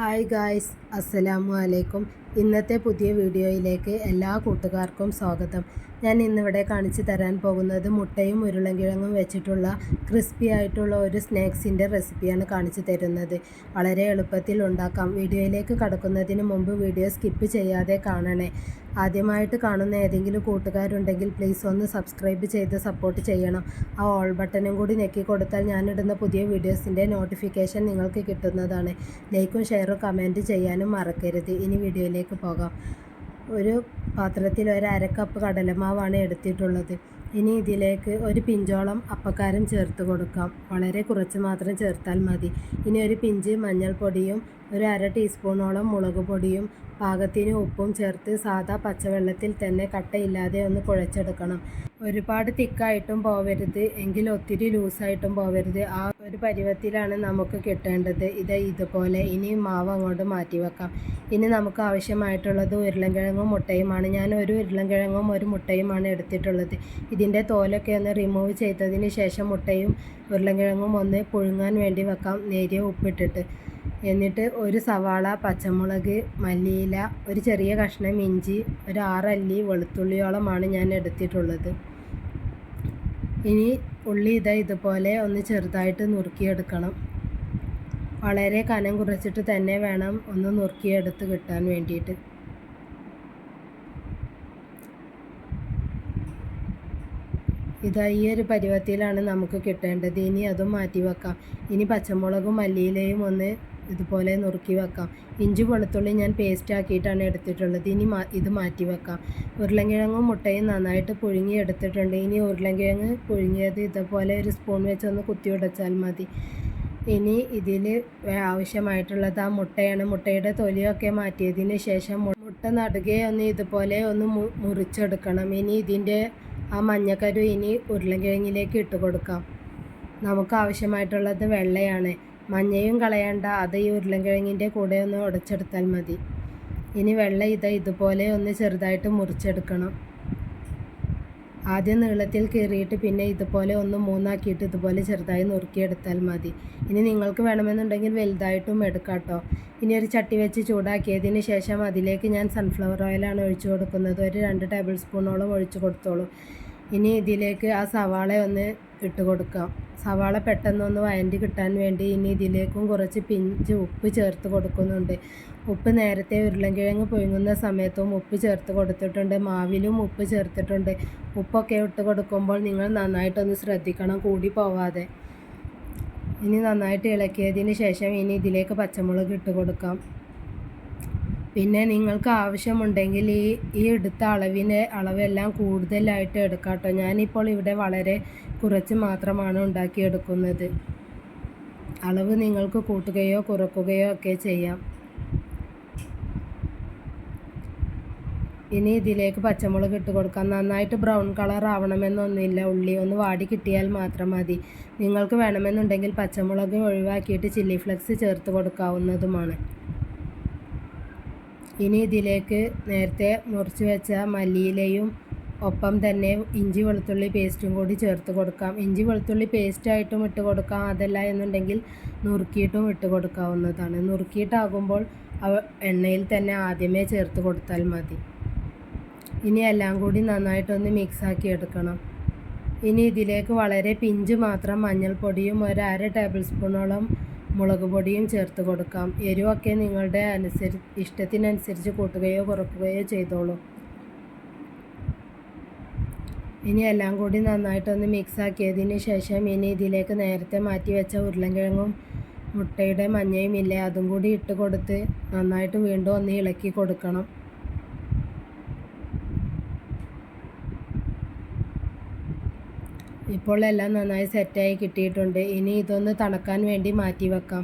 Hi guys അസ്സലാമു അലൈക്കും ഇന്നത്തെ പുതിയ വീഡിയോയിലേക്ക് എല്ലാ കൂട്ടുകാർക്കും സ്വാഗതം. ഞാൻ ഇന്നിവിടെ കാണിച്ചു തരാൻ പോകുന്നത് മുട്ടയും ഉരുളൻകിഴങ്ങും വെച്ചിട്ടുള്ള ക്രിസ്പി ആയിട്ടുള്ള ഒരു സ്നാക്സിന്റെ റെസിപ്പിയാണ് കാണിച്ചു തരുന്നത്. വളരെ എളുപ്പത്തിൽ ഉണ്ടാക്കാം. വീഡിയോയിലേക്ക് കടക്കുന്നതിന് മുമ്പ് വീഡിയോ സ്കിപ്പ് ചെയ്യാതെ കാണണേ. ആദ്യമായിട്ട് കാണുന്ന ഏതെങ്കിലും കൂട്ടുകാരുണ്ടെങ്കിൽ പ്ലീസ് ഒന്ന് സബ്സ്ക്രൈബ് ചെയ്ത് സപ്പോർട്ട് ചെയ്യണം. ആ ഓൾ ബട്ടണും കൂടി ഞെക്കി കൊടുത്താൽ ഞാനിടുന്ന പുതിയ വീഡിയോസിന്റെ നോട്ടിഫിക്കേഷൻ നിങ്ങൾക്ക് കിട്ടുന്നതാണ്. ലൈക്കും ഷെയറും കമന്റ് ചെയ്യാനും മറക്കരുത്. ഇനി വീഡിയോയിലേക്ക് പോകാം. ഒരു പാത്രത്തിൽ ഒരു അര കപ്പ് കടലമാവാണ് എടുത്തിട്ടുള്ളത്. ഇനി ഇതിലേക്ക് ഒരു പിഞ്ചോളം അപ്പക്കാരം ചേർത്ത് കൊടുക്കാം. വളരെ കുറച്ച് മാത്രം ചേർത്താൽ മതി. ഇനി ഒരു പിഞ്ച് മഞ്ഞൾപ്പൊടിയും ഒരു അര ടീസ്പൂണോളം മുളക് പൊടിയും പാകത്തിന് ഉപ്പും ചേർത്ത് സാധാ പച്ചവെള്ളത്തിൽ തന്നെ കട്ടയില്ലാതെ ഒന്ന് കുഴച്ചെടുക്കണം. ഒരുപാട് തിക്കായിട്ടും പോവരുത്. എങ്കിൽ ഒത്തിരി ലൂസായിട്ടും പോവരുത്. ആ ഒരു പരുവത്തിലാണ് നമുക്ക് കിട്ടേണ്ടത്. ഇത് ഇതുപോലെ ഇനി മാവ് അങ്ങോട്ട് മാറ്റി വെക്കാം. ഇനി നമുക്ക് ആവശ്യമായിട്ടുള്ളത് ഉരുളൻകിഴങ്ങും മുട്ടയുമാണ്. ഞാൻ ഒരു ഉരുളൻകിഴങ്ങും ഒരു മുട്ടയുമാണ് എടുത്തിട്ടുള്ളത്. ഇതിന്റെ തോലൊക്കെ ഒന്ന് റിമൂവ് ചെയ്തതിന് ശേഷം മുട്ടയും ഉരുളൻകിഴങ്ങും ഒന്ന് പുഴുങ്ങാൻ വേണ്ടി വെക്കാം. നേരിയ ഉപ്പിട്ടിട്ട്. എന്നിട്ട് ഒരു സവാള പച്ചമുളക് മല്ലിയില ഒരു ചെറിയ കഷ്ണം ഇഞ്ചി ഒരു ആറല്ലി വെളുത്തുള്ളിയോളമാണ് ഞാൻ എടുത്തിട്ടുള്ളത്. ഇനി ഉള്ളി ഇതാ ഇതുപോലെ ഒന്ന് ചെറുതായിട്ട് നുറുക്കിയെടുക്കണം. വളരെ കനം കുറച്ചിട്ട് തന്നെ വേണം ഒന്ന് നുറുക്കിയെടുത്ത് കിട്ടാൻ വേണ്ടിയിട്ട്. ഇതാ ഈ ഒരു പരുവത്തിലാണ് നമുക്ക് കിട്ടേണ്ടത്. ഇനി അതും മാറ്റി വെക്കാം. ഇനി പച്ചമുളകും മല്ലിയിലയും ഒന്ന് ഇതുപോലെ നുറുക്കി വെക്കാം. ഇഞ്ചി വെളുത്തുള്ളി ഞാൻ പേസ്റ്റ് ആക്കിയിട്ടാണ് എടുത്തിട്ടുള്ളത്. ഇനി ഇത് മാറ്റി വെക്കാം. ഉരുളൻകിഴങ്ങും മുട്ടയും നന്നായിട്ട് പുഴുങ്ങി എടുത്തിട്ടുണ്ട്. ഇനി ഉരുളൻകിഴങ്ങ് പുഴുങ്ങിയത് ഇതുപോലെ ഒരു സ്പൂൺ വെച്ചൊന്ന് കുത്തി ഉടച്ചാൽ മതി. ഇനി ഇതിൽ ആവശ്യമായിട്ടുള്ളത് ആ മുട്ടയാണ്. മുട്ടയുടെ തൊലിയൊക്കെ മാറ്റിയതിന് ശേഷം മുട്ട നടുകെ ഒന്ന് ഇതുപോലെ ഒന്ന് മുറിച്ചെടുക്കണം. ഇനി ഇതിന്റെ ആ മഞ്ഞക്കരു ഇനി ഉരുളൻകിഴങ്ങിലേക്ക് ഇട്ട് കൊടുക്കാം. നമുക്ക് ആവശ്യമായിട്ടുള്ളത് വെള്ളയാണ്. മഞ്ഞയും കളയണ്ട അത് ഈ ഉരുളൻകിഴങ്ങിന്റെ കൂടെ ഒന്ന് ഉടച്ചെടുത്താൽ മതി. ഇനി വെള്ള ഇത് ഇതുപോലെ ഒന്ന് ചെറുതായിട്ട് മുറിച്ചെടുക്കണം. ആദ്യം നീളത്തിൽ കീറിയിട്ട് പിന്നെ ഇതുപോലെ ഒന്ന് മൂന്നാക്കിയിട്ട് ഇതുപോലെ ചെറുതായി നുറുക്കിയെടുത്താൽ മതി. ഇനി നിങ്ങൾക്ക് വേണമെന്നുണ്ടെങ്കിൽ വലുതായിട്ടും എടുക്കാം കേട്ടോ ഇനി ഒരു ചട്ടി വെച്ച് ചൂടാക്കിയതിന് ശേഷം അതിലേക്ക് ഞാൻ സൺഫ്ലവർ ഓയിലാണ് ഒഴിച്ചു കൊടുക്കുന്നത്. ഒരു രണ്ട് ടേബിൾ സ്പൂണോളം ഒഴിച്ചു കൊടുത്തോളൂ. ഇനി ഇതിലേക്ക് ആ സവാള ഒന്ന് ഇട്ട് കൊടുക്കാം. സവാള പെട്ടെന്നൊന്ന് വഴണ്ടി കിട്ടാൻ വേണ്ടി ഇനി ഇതിലേക്കും കുറച്ച് പിഞ്ച് ഉപ്പ് ചേർത്ത് കൊടുക്കുന്നുണ്ട്. ഉപ്പ് നേരത്തെ ഉരുളൻകിഴങ്ങ് പൊഴുങ്ങുന്ന സമയത്തും ഉപ്പ് ചേർത്ത് കൊടുത്തിട്ടുണ്ട്. മാവിലും ഉപ്പ് ചേർത്തിട്ടുണ്ട്. ഉപ്പൊക്കെ ഇട്ട് കൊടുക്കുമ്പോൾ നിങ്ങൾ നന്നായിട്ടൊന്ന് ശ്രദ്ധിക്കണം കൂടി പോവാതെ. ഇനി നന്നായിട്ട് ഇളക്കിയതിന് ശേഷം ഇനി ഇതിലേക്ക് പച്ചമുളക് ഇട്ട് കൊടുക്കാം. പിന്നെ നിങ്ങൾക്ക് ആവശ്യമുണ്ടെങ്കിൽ ഈ ഈ എടുത്ത അളവിനെ അളവെല്ലാം കൂടുതലായിട്ട് എടുക്കാം കേട്ടോ ഞാനിപ്പോൾ ഇവിടെ വളരെ കുറച്ച് മാത്രമാണ് ഉണ്ടാക്കിയെടുക്കുന്നത്. അളവ് നിങ്ങൾക്ക് കൂട്ടുകയോ കുറക്കുകയോ ഒക്കെ ചെയ്യാം. ഇനി ഇതിലേക്ക് പച്ചമുളക് ഇട്ട് കൊടുക്കാം. നന്നായിട്ട് ബ്രൗൺ കളർ ആവണമെന്നൊന്നുമില്ല. ഉള്ളി ഒന്ന് വാടി കിട്ടിയാൽ മാത്രം മതി. നിങ്ങൾക്ക് വേണമെന്നുണ്ടെങ്കിൽ പച്ചമുളക് ഒഴിവാക്കിയിട്ട് ചില്ലി ഫ്ലെക്സ് ചേർത്ത് കൊടുക്കാവുന്നതുമാണ്. ഇനി ഇതിലേക്ക് നേരത്തെ മുറിച്ച് വെച്ച മല്ലിയിലയും ഒപ്പം തന്നെ ഇഞ്ചി വെളുത്തുള്ളി പേസ്റ്റും കൂടി ചേർത്ത് കൊടുക്കാം. ഇഞ്ചി വെളുത്തുള്ളി പേസ്റ്റായിട്ടും ഇട്ട് കൊടുക്കാം. അതല്ല എന്നുണ്ടെങ്കിൽ നുറുക്കിയിട്ടും ഇട്ട് കൊടുക്കാവുന്നതാണ്. നുറുക്കിയിട്ടാകുമ്പോൾ എണ്ണയിൽ തന്നെ ആദ്യമേ ചേർത്ത് കൊടുത്താൽ മതി. ഇനി എല്ലാം കൂടി നന്നായിട്ടൊന്ന് മിക്സാക്കി എടുക്കണം. ഇനി ഇതിലേക്ക് വളരെ പിഞ്ച് മാത്രം മഞ്ഞൾപ്പൊടിയും ഒരു അര ടേബിൾ സ്പൂണോളം മുളക് പൊടിയും ചേർത്ത് കൊടുക്കാം. എരിവൊക്കെ നിങ്ങളുടെ അനുസരി ഇഷ്ടത്തിനനുസരിച്ച് കൂട്ടുകയോ കുറക്കുകയോ ചെയ്തോളൂ. ഇനി എല്ലാം കൂടി നന്നായിട്ടൊന്ന് മിക്സാക്കിയതിന് ശേഷം ഇനി ഇതിലേക്ക് നേരത്തെ മാറ്റി വെച്ച ഉരുളൻകിഴങ്ങും മുട്ടയുടെ മഞ്ഞയും ഇല്ലേ അതും കൂടി ഇട്ട് കൊടുത്ത് നന്നായിട്ട് വീണ്ടും ഒന്ന് ഇളക്കി കൊടുക്കണം. ഇപ്പോൾ എല്ലാം നന്നായി സെറ്റായി കിട്ടിയിട്ടുണ്ട്. ഇനി ഇതൊന്ന് തണുക്കാൻ വേണ്ടി മാറ്റി വെക്കാം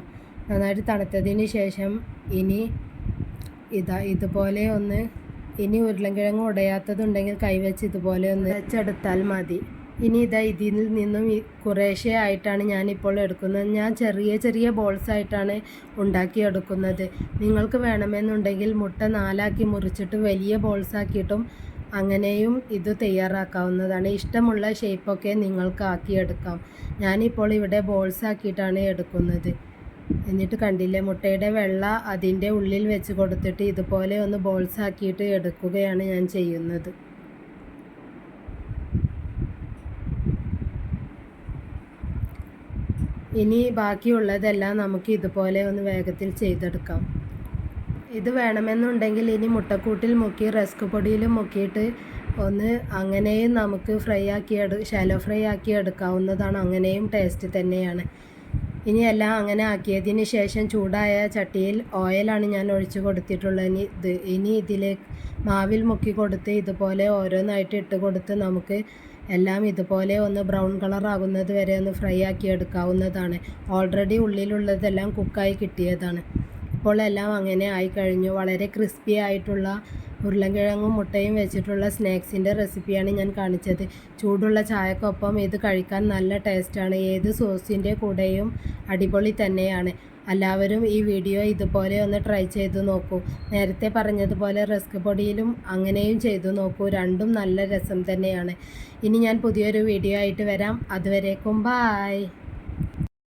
നന്നായിട്ട് തണുത്തതിന് ശേഷം ഇനി ഇതാ ഇതുപോലെ ഒന്ന് ഇനി ഉരുളൻകിഴങ്ങ് ഉടയാത്തതുണ്ടെങ്കിൽ കൈവച്ച് ഇതുപോലെ ഒന്ന് വെച്ചെടുത്താൽ മതി. ഇനി ഇതാ ഇതിൽ നിന്നും കുറേശ്ശെ ആയിട്ടാണ് ഞാനിപ്പോൾ എടുക്കുന്നത്. ഞാൻ ചെറിയ ചെറിയ ബോൾസ് ആയിട്ടാണ് ഉണ്ടാക്കിയെടുക്കുന്നത്. നിങ്ങൾക്ക് വേണമെന്നുണ്ടെങ്കിൽ മുട്ട നാലാക്കി മുറിച്ചിട്ട് വലിയ ബോൾസ് ആക്കിയിട്ടും അങ്ങനെയും ഇത് തയ്യാറാക്കാവുന്നതാണ്. ഇഷ്ടമുള്ള ഷേപ്പൊക്കെ നിങ്ങൾക്ക് ആക്കിയെടുക്കാം ഞാനിപ്പോൾ ഇവിടെ ബോൾസ് ആക്കിയിട്ടാണ് എടുക്കുന്നത്. എന്നിട്ട് കണ്ടില്ലേ മുട്ടയുടെ വെള്ള അതിന്റെ ഉള്ളിൽ വെച്ച് കൊടുത്തിട്ട് ഇതുപോലെ ഒന്ന് ബോൾസ് ആക്കിയിട്ട് എടുക്കുകയാണ് ഞാൻ ചെയ്യുന്നത്. ഇനി ബാക്കിയുള്ളതെല്ലാം നമുക്ക് ഇതുപോലെ ഒന്ന് വേഗത്തിൽ ചെയ്തെടുക്കാം. ഇത് വേണമെന്നുണ്ടെങ്കിൽ ഇനി മുട്ടക്കൂട്ടിൽ മുക്കി റസ്ക് പൊടിയിൽ മുക്കിയിട്ട് ഒന്ന് അങ്ങനെയും നമുക്ക് ഫ്രൈ ആക്കി എടു ഷാലോ ഫ്രൈ ആക്കി എടുക്കാവുന്നതാണ്. അങ്ങനെയും ടേസ്റ്റ് തന്നെയാണ്. ഇനി എല്ലാം അങ്ങനെ ആക്കിയതിന് ശേഷം ചൂടായ ചട്ടിയിൽ ഓയിലാണ് ഞാൻ ഒഴിച്ച് കൊടുത്തിട്ടുള്ളത്. ഇനി ഇത് ഇനി ഇതിലേക്ക് മാവിൽ മുക്കി കൊടുത്ത് ഇതുപോലെ ഓരോന്നായിട്ട് ഇട്ട് കൊടുത്ത് നമുക്ക് എല്ലാം ഇതുപോലെ ഒന്ന് ബ്രൗൺ കളർ ആകുന്നത് വരെ ഒന്ന് ഫ്രൈ ആക്കി എടുക്കാവുന്നതാണ്. ഓൾറെഡി ഉള്ളിലുള്ളതെല്ലാം കുക്കായി കിട്ടിയതാണ്. ഇപ്പോൾ എല്ലാം അങ്ങനെ ആയി കഴിഞ്ഞു വളരെ ക്രിസ്പി ആയിട്ടുള്ള ഉരുളൻകിഴങ്ങും മുട്ടയും വെച്ചിട്ടുള്ള സ്നാക്സിന്റെ റെസിപ്പിയാണ് ഞാൻ കാണിച്ചത്. ചൂടുള്ള ചായക്കൊപ്പം ഇത് കഴിക്കാൻ നല്ല ടേസ്റ്റാണ്. ഏത് സോസിന്റെ കൂടെയും അടിപൊളി തന്നെയാണ്. എല്ലാവരും ഈ വീഡിയോ ഇതുപോലെ ഒന്ന് ട്രൈ ചെയ്ത് നോക്കൂ. നേരത്തെ പറഞ്ഞതുപോലെ റസ്ക് പൊടിയിലും അങ്ങനെയും ചെയ്തു നോക്കൂ. രണ്ടും നല്ല രസം തന്നെയാണ്. ഇനി ഞാൻ പുതിയൊരു വീഡിയോ ആയിട്ട് വരാം. അതുവരേക്കും ബായ്.